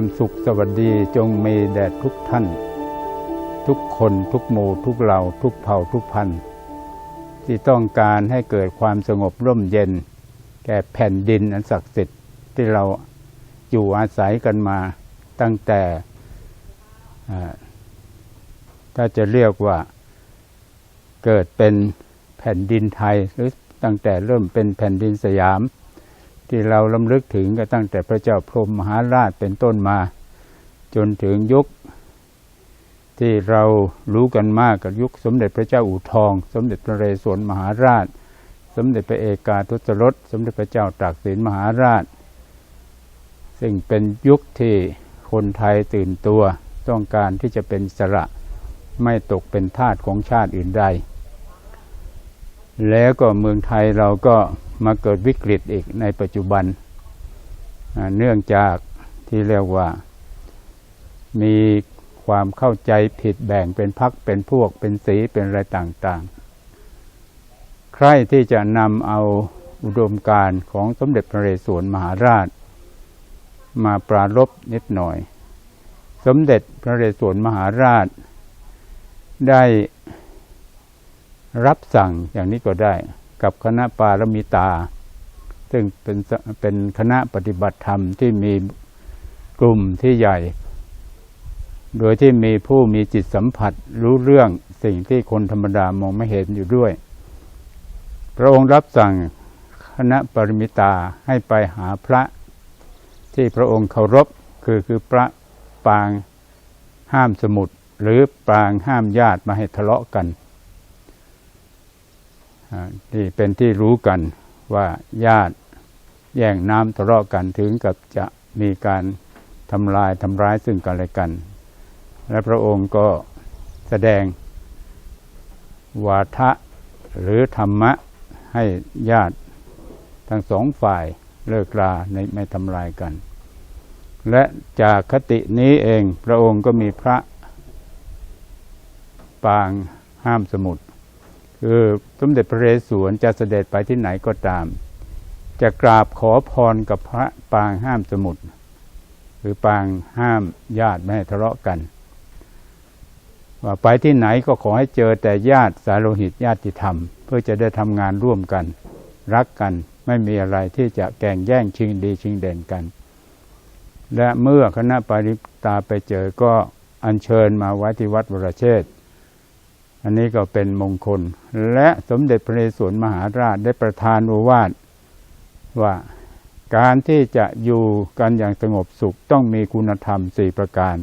ความสุขสวัสดีจงมีแด่ทุกท่าน ทุกคนทุกหมู่ทุกเหล่าทุกเผ่าทุกพันธุ์ที่ต้องการให้เกิดความสงบร่มเย็น แก่แผ่นดินอันศักดิ์สิทธิ์ที่เราอยู่อาศัยกันมาตั้งแต่ถ้าจะเรียกว่าเกิดเป็นแผ่นดินไทยหรือตั้งแต่เริ่มเป็นแผ่นดินสยาม ที่เราลำลึกถึงก็ตั้งแต่พระเจ้าพรหมมหาราชเป็นต้นมา จนถึงยุค ที่เรารู้กันมากกับยุคสมเด็จพระเจ้าอู่ทอง สมเด็จพระเรศวรมหาราช สมเด็จพระเอกาทศรสสมเด็จพระเจ้าตากสินมหาราช ซึ่งเป็นยุคที่คนไทยตื่นตัวต้องการที่จะเป็นสระไม่ตกเป็นทาสของชาติอื่นใด แล้วก็เมืองไทยเราก็ มาเกิดวิกฤตอีกในปัจจุบัน เนื่องจากที่เรียกว่า มีความเข้าใจผิดแบ่งเป็นพักเป็นพวกเป็นสีเป็นอะไรต่างๆ ใครที่จะนำเอาอุดมการของสมเด็จพระเรศวรมหาราช มาปรารบนิดหน่อย สมเด็จพระเรศวรมหาราช ได้รับสั่งอย่างนี้ก็ได้ กับคณะปารมิตา ซึ่งเป็นเป็นคณะปฏิบัติธรรมที่มีกลุ่มที่ใหญ่ โดยที่มีผู้มีจิตสัมผัสรู้เรื่องสิ่งที่คนธรรมดามองไม่เห็นอยู่ด้วย พระองค์รับสั่งคณะปริมิตาให้ไปหาพระ ที่พระองค์เคารพคือคือพระปางห้ามสมุดหรือปางห้ามญาติมาให้ทะเลาะกัน ที่เป็นที่รู้กันว่าญาติแย่งน้ำทะเลาะกันถึงกับจะมีการทำลายทำร้ายซึ่งกันและกัน และพระองค์ก็แสดงวาทะหรือธรรมะให้ญาติทั้งสองฝ่ายเลิกราในไม่ทำลายกัน และจากคตินี้เองพระองค์ก็มีพระปางห้ามสมุด คือสมเด็จพระเรศวรจะเสด็จไปที่ไหนก็ตาม จะกราบขอพรกับพระปางห้ามสมุดหรือปางห้ามญาติไม่ให้ทะเลาะกัน ว่าไปที่ไหนก็ขอให้เจอแต่ญาติสาโลหิตญาติธรรม เพื่อจะได้ทำงานร่วมกัน รักกันไม่มีอะไรที่จะแก่งแย่งชิงดีชิงเด่นกัน และเมื่อคณะปริตาไปเจอก็อัญเชิญมาไว้ที่วัดวรเชษฐ์ อันนี้ก็เป็นมงคล และสมเด็จพระนเรศวรมหาราชได้ประทานโอวาทว่าการที่จะอยู่กันอย่างสงบสุขต้องมีคุณธรรมสี่ประการ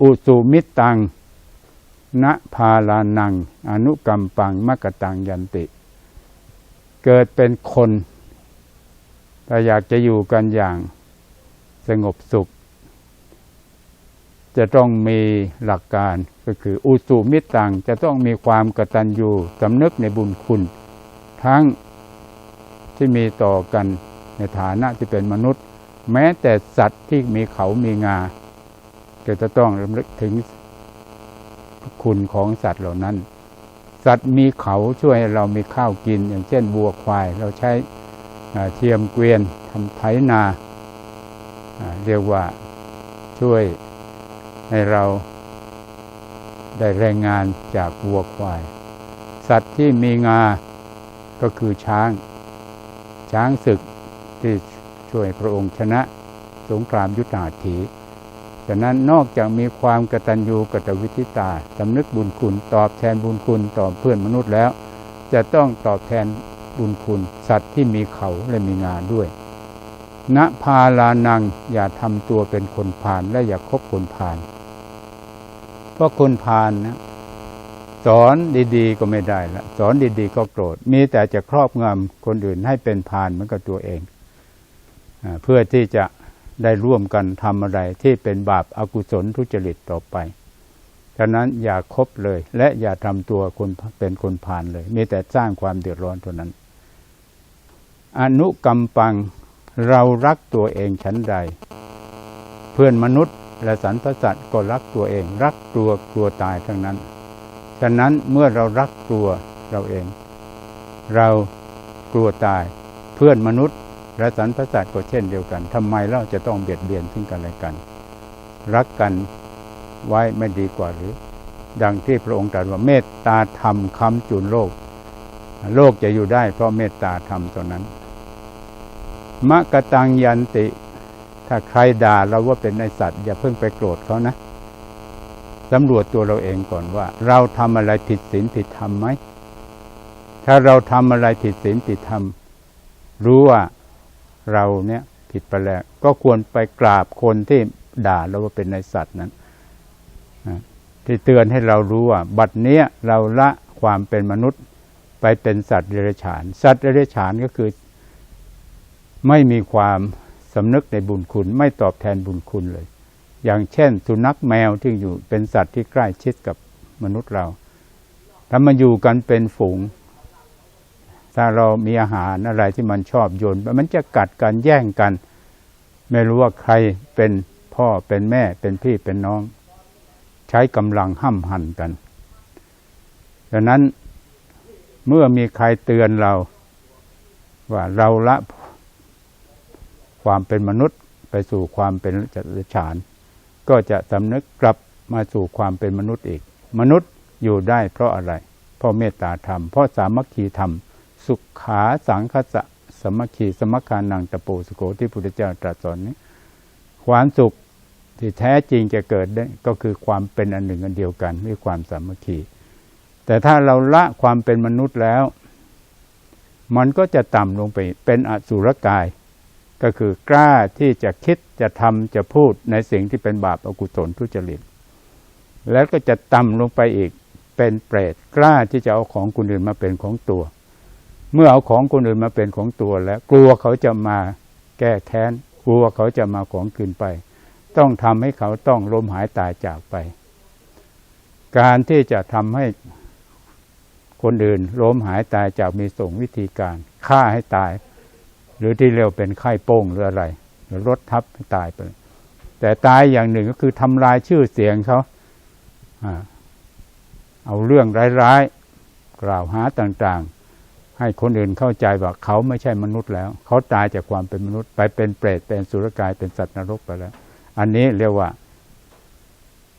อุสุมิตัง ณพาลานัง อนุกรรมปังมกตังยันติ เกิดเป็นคนแต่อยากจะอยู่กันอย่างสงบสุข จะต้องมีหลักการก็คืออุสุมิตตังจะต้องมีความกตัญญูสำนึกในบุญคุณ ทั้งที่มีต่อกันในฐานะที่เป็นมนุษย์ แม้แต่สัตว์ที่มีเขามีงาก็จะต้องรำลึกถึงคุณของสัตว์เหล่านั้น สัตว์มีเขาช่วยให้เรามีข้าวกิน อย่างเช่นวัวควาย เราใช้เทียมเกวียนทำไถนาเรียกว่าช่วย ให้เราได้แรงงานจากวัวควาย สัตว์ที่มีงา ก็คือช้าง ช้างศึกที่ช่วยพระองค์ชนะสงครามยุทธาถีฉะนั้นนอกจากมีความกตัญญูกตวิธิตาสำนึกบุญคุณตอบแทนบุญคุณต่อเพื่อนมนุษย์แล้ว จะต้องตอบแทนบุญคุณ สัตว์ที่มีเขาและมีงาด้วยณพาลานังอย่าทำตัวเป็นคนพาลและอย่าคบคนพาลเพ ราะคนพาลนะสอนดีๆ ก็ไม่ได้ละสอนดีๆ ก็โกรธ มีแต่จะครอบงำคนอื่นให้เป็นพาลเหมือนกับตัวเองเพื่อที่จะได้ร่วมกันทำอะไรที่เป็นบาปอากุศลทุจริตต่อไปฉะนั้นอย่าคบเลย และอย่าทำตัวคนเป็นคนพาลเลย มีแต่สร้างความเดือดร้อนเท่านั้น อนุกรรมปังเรารักตัวเองชั้นใด เพื่อนมนุษย์ และสรรพสัตว์ก็รักตัวเอง รักตัวกลัวตายทั้งนั้น ฉะนั้นเมื่อเรารักตัวเราเอง เรากลัวตายเพื่อนมนุษย์ และสรรพสัตว์ก็เช่นเดียวกันทำไมเราจะต้องเบียดเบียนซึ่งกันและกัน รักกันไว้ไม่ดีกว่าหรือ ดังที่พระองค์ตรัสว่าเมตตาธรรมคำจุนโลก โลกจะอยู่ได้เพราะเมตตาธรรมตัวนั้นมะกะตังยันติ ถ้าใครด่าเราว่าเป็นไอสัตว์ อย่าเพิ่งไปโกรธเขานะสำรวจตัวเราเองก่อนว่า เราทำอะไรผิดศีลผิดธรรมไหมถ้าเราทำอะไรผิดศีลผิดธรรม รู้ว่าเราเนี่ยผิดไปแล้ว ก็ควรไปกราบคนที่ด่าเราว่าเป็นไอสัตว์นั้นที่เตือนให้เรารู้ว่า บัดเนี้ยเราละความเป็นมนุษย์ไปเป็นสัตว์เดรัจฉาน สัตว์เดรัจฉานก็คือไม่มีความ สำนึกในบุญคุณไม่ตอบแทนบุญคุณเลย อย่างเช่น สุนัขแมวที่อยู่เป็นสัตว์ที่ใกล้ชิดกับมนุษย์เรา ถ้ามาอยู่กันเป็นฝูง ถ้าเรามีอาหารอะไรที่มันชอบโยนมันจะกัดกันแย่งกัน ไม่รู้ว่าใครเป็นพ่อเป็นแม่เป็นพี่เป็นน้อง ใช้กำลังห้ำหั่นกันดังนั้นเมื่อมีใครเตือนเรา ว่าเราละ ความเป็นมนุษย์ไปสู่ความเป็นจัตฉาน ก็จะสำนึกกลับมาสู่ความเป็นมนุษย์อีก มนุษย์อยู่ได้เพราะอะไร เพราะเมตตาธรรม เพราะสามัคคีธรรม สุขาสังคสะสมัคคีสมัคคานังตะโปสโกที่พุทธเจ้าตรัสสอนนี้ ความสุขที่แท้จริงจะเกิดได้ก็คือความเป็นอันหนึ่งอันเดียวกันด้วยความสามัคคี แต่ถ้าเราละความเป็นมนุษย์แล้ว มันก็จะต่ำลงไปเป็นอสุรกาย ก็คือกล้าที่จะคิดจะทำจะพูดในสิ่งที่เป็นบาปอกุศลทุจริต แล้วก็จะต่ำลงไปอีกเป็นเปรตกล้าที่จะเอาของคนอื่นมาเป็นของตัว เมื่อเอาของคนอื่นมาเป็นของตัวแล้ว กลัวเขาจะมาแก้แค้น กลัวเขาจะมาของคืนไป ต้องทำให้เขาต้องล้มหายตายจากไป การที่จะทำให้คนอื่นล้มหายตายจากมีส่งวิธีการฆ่าให้ตาย หรือที่เรียกเป็นไข้โป้งหรืออะไร หรือรถทับตายไป แต่ตายอย่างหนึ่งก็คือทำลายชื่อเสียงเขาเอาเรื่องร้ายๆ กล่าวหาต่างๆ ให้คนอื่นเข้าใจว่าเขาไม่ใช่มนุษย์แล้ว เขาตายจากความเป็นมนุษย์ ไปเป็นเปรตเป็นสุรกายเป็นสัตว์นรกไปแล้ว อันนี้เรียกว่า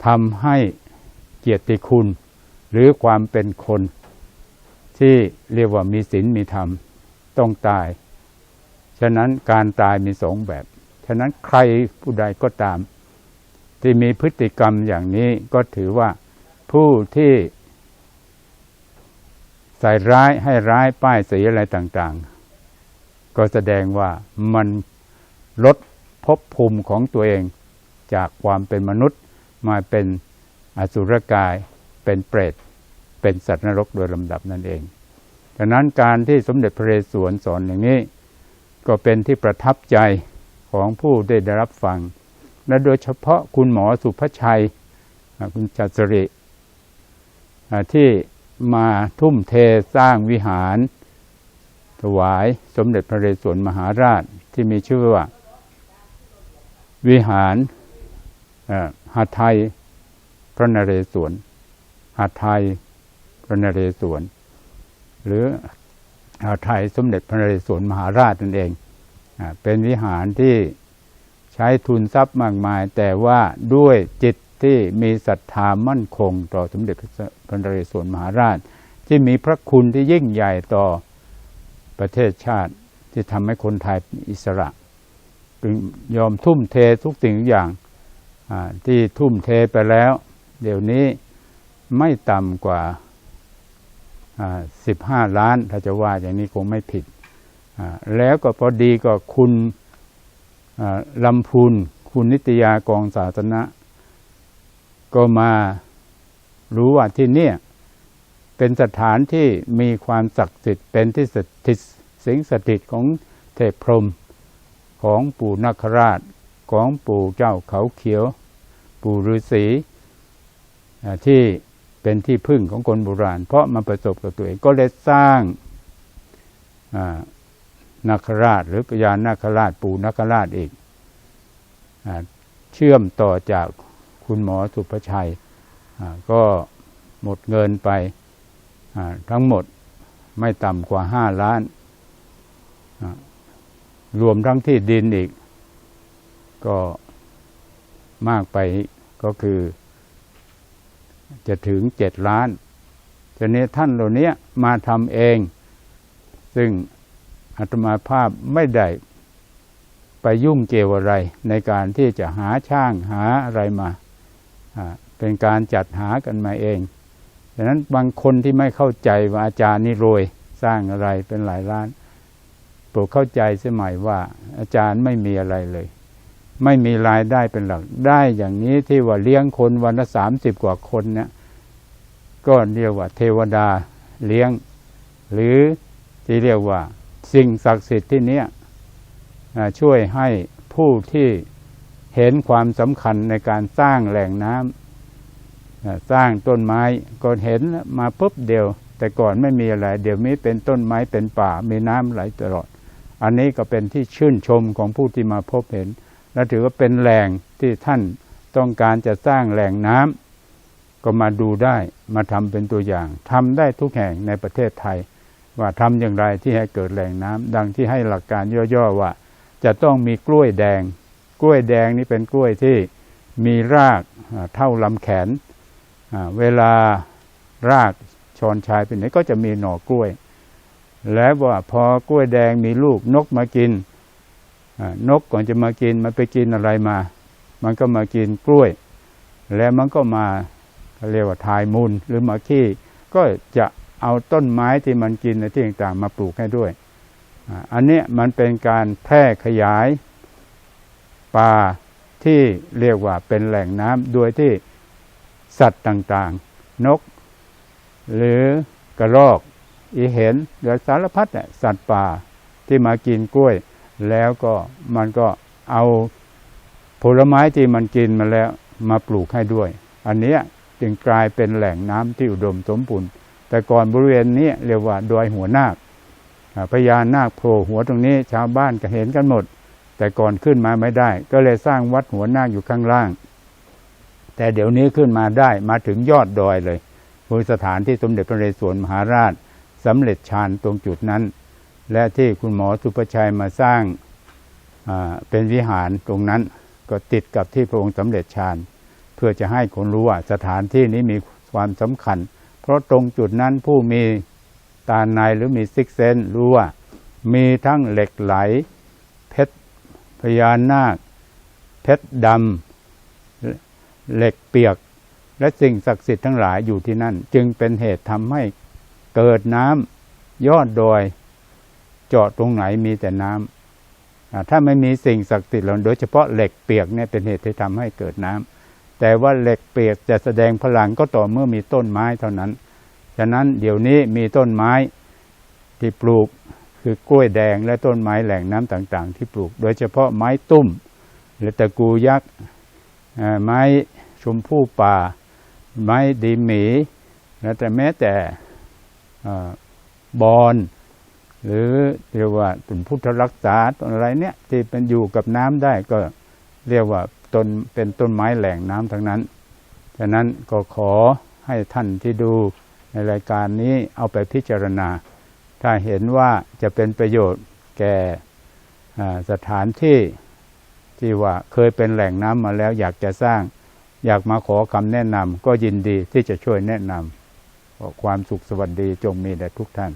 ทำให้เกียรติคุณ หรือความเป็นคนที่เรียกว่ามีศีลมีธรรมต้องตาย ฉะนั้นการตายมีสองแบบ ฉะนั้นใครผู้ใดก็ตาม ที่มีพฤติกรรมอย่างนี้ก็ถือว่าผู้ที่ใส่ร้ายให้ร้ายป้ายสีอะไรต่างๆ ก็แสดงว่ามันลดภพภูมิของตัวเองจากความเป็นมนุษย์มาเป็นอสุรกายเป็นเปรต เป็นสัตว์นรกโดยลำดับนั่นเองดังนั้นการที่สมเด็จพระเรศวรสอนอย่างนี้ ก็เป็นที่ประทับใจของผู้ได้ได้รับฟัง และโดยเฉพาะคุณหมอสุภชัย คุณจัสริที่มาทุ่มเทสร้างวิหาร ถวายสมเด็จพระเรศวรมหาราชที่มีชื่อว่า วิหารหาไทยพระนเรศวรหาไทยพระนเรศวรหรือ ไทยสมเด็จพระนเรศวรมหาราชนั่นเอง เป็นวิหารที่ใช้ทุนทรัพย์มากมาย แต่ว่าด้วยจิตที่มีศรัทธามั่นคง ต่อสมเด็จพระนเรศวรมหาราช ที่มีพระคุณที่ยิ่งใหญ่ต่อประเทศชาติที่ทำให้คนไทยอิสระจึงยอมทุ่มเททุกสิ่งอย่างที่ทุ่มเทไปแล้ว เดี๋ยวนี้ไม่ต่ำกว่า สิบห้าล้าน ถ้าจะว่าอย่างนี้คงไม่ผิด แล้วก็พอดีก็คุณลำพูนคุณนิตยากองศาสนะ ก็มารู้ว่าที่นี่เป็นสถานที่มีความศักดิ์สิทธิ์เป็นที่สถิตสิงสถิตของเทพพรหมของปู่นัคราชของปู่เจ้าเขาเขียว ปู่ฤาษีที่ เป็นที่พึ่งของคนโบราณ เพราะมาประสบกับตัวเองก็เลยสร้างนาคราชหรือพญานาคราชปูนาคราชอีกอเชื่อมต่อจากคุณหมอสุภชัยก็หมดเงินไปทั้งหมดไม่ต่ำกว่าห้าล้าน รวมทั้งที่ดินอีก ก็มากไปก็คือ จะถึงเจ็ดล้านทีนี้ท่านเหล่านี้มาทำเอง ซึ่งอาตมาภาพไม่ได้ไปยุ่งเกี่ยวอะไรในการที่จะหาช่างหาอะไรมาอ่าเป็นการจัดหากันมาเองดังนั้นบางคนที่ไม่เข้าใจว่าอาจารย์นี่รวยสร้างอะไรเป็นหลายล้านโปรดเข้าใจเสียใหม่ว่าอาจารย์ไม่มีอะไรเลย ไม่มีรายได้เป็นหลัก ได้อย่างนี้ที่ว่าเลี้ยงคนวันละสามสิบกว่าคนเนี่ยก็เรียกว่าเทวดาเลี้ยง หรือที่เรียกว่าสิ่งศักดิ์สิทธิ์ที่เนี้ยช่วยให้ผู้ที่เห็นความสำคัญในการสร้างแหล่งน้ำสร้างต้นไม้ก็เห็นมาปุ๊บเดียว แต่ก่อนไม่มีอะไร เดี๋ยวนี้เป็นต้นไม้เป็นป่ามีน้ำไหลตลอด อันนี้ก็เป็นที่ชื่นชมของผู้ที่มาพบเห็น และถือว่าเป็นแหล่งที่ท่านต้องการจะสร้างแหล่งน้ำก็มาดูได้มาทำเป็นตัวอย่างทำได้ทุกแห่งในประเทศไทย ว่าทำอย่างไรที่ให้เกิดแหล่งน้ำดังที่ให้หลักการย่อๆว่า จะต้องมีกล้วยแดง กล้วยแดงนี่เป็นกล้วยที่มีรากเท่าลำแขน เวลารากชอนชายเป็นไหนก็จะมีหน่อกล้วย แล้วว่าพอกล้วยแดงมีลูกนกมากิน นกก่อนจะมากินมันไปกินอะไรมา มันก็มากินกล้วย แล้วมันก็มาเรียกว่าทายมูลหรือมาขี้ก็จะเอาต้นไม้ที่มันกินในที่ต่างๆมาปลูกให้ด้วย อันนี้มันเป็นการแพร่ขยายป่าที่เรียกว่าเป็นแหล่งน้ำโดยที่สัตว์ต่างๆ นก หรือกระรอก อีเห็นหรือสารพัดเนี่ยสัตว์ป่าที่มากินกล้วย แล้วก็มันก็เอาผลไม้ที่มันกินมาแล้วมาปลูกให้ด้วย อันนี้จึงกลายเป็นแหล่งน้ำที่อุดมสมบูรณ์แต่ก่อนบริเวณนี้เรียกว่าดอยหัวนาคพญานาคโผล่หัวตรงนี้ชาวบ้านก็เห็นกันหมด แต่ก่อนขึ้นมาไม่ได้ ก็เลยสร้างวัดหัวนาคอยู่ข้างล่าง แต่เดี๋ยวนี้ขึ้นมาได้มาถึงยอดดอยเลยคือสถานที่สมเด็จพระนเรศวรมหาราชสำเร็จฌานตรงจุดนั้น และที่คุณหมอสุประชัยมาสร้างเป็นวิหารตรงนั้นก็ติดกับที่พระองค์สำเร็จฌานเพื่อจะให้คนรู้ว่าสถานที่นี้มีความสำคัญ เพราะตรงจุดนั้นผู้มีตาในหรือมีซิกเซนรู้ว่ามีทั้งเหล็กไหล เพชรพญานาค เพชรดำเหล็กเปียก และสิ่งศักดิ์สิทธิ์ทั้งหลายอยู่ที่นั่น จึงเป็นเหตุทำให้เกิดน้ำยอดดอย เจาะตรงไหนมีแต่น้ำอ่าถ้าไม่มีสิ่งศักดิ์สิทธิ์เหล่าโดยเฉพาะเหล็กเปียกเนี่ยเป็นเหตุที่ทำให้เกิดน้ำแต่ว่าเหล็กเปียกจะแสดงพลังก็ต่อเมื่อมีต้นไม้เท่านั้น ฉะนั้นเดี๋ยวนี้มีต้นไม้ที่ปลูกคือกล้วยแดงและต้นไม้แหล่งน้ำต่างๆ ที่ปลูก โดยเฉพาะไม้ตุ้ม หรือตะกูยักษ์ไม้ชมพู่ป่า ไม้ดีหมี และแต่แม้แต่อบอน หรือเรียกว่าต้นพุทธรักษาต้นอะไรเนี่ยที่เป็นอยู่กับน้ำได้ก็เรียกว่าต้นเป็นต้นไม้แหล่งน้ำทั้งนั้นฉะนั้นก็ขอให้ท่านที่ดูในรายการนี้เอาไปพิจารณา ถ้าเห็นว่าจะเป็นประโยชน์แก่สถานที่ที่ว่าเคยเป็นแหล่งน้ำมาแล้วอยากจะสร้าง อยากมาขอคำแนะนำก็ยินดีที่จะช่วยแนะนำขอความสุขสวัสดีจงมีแด่ทุกท่าน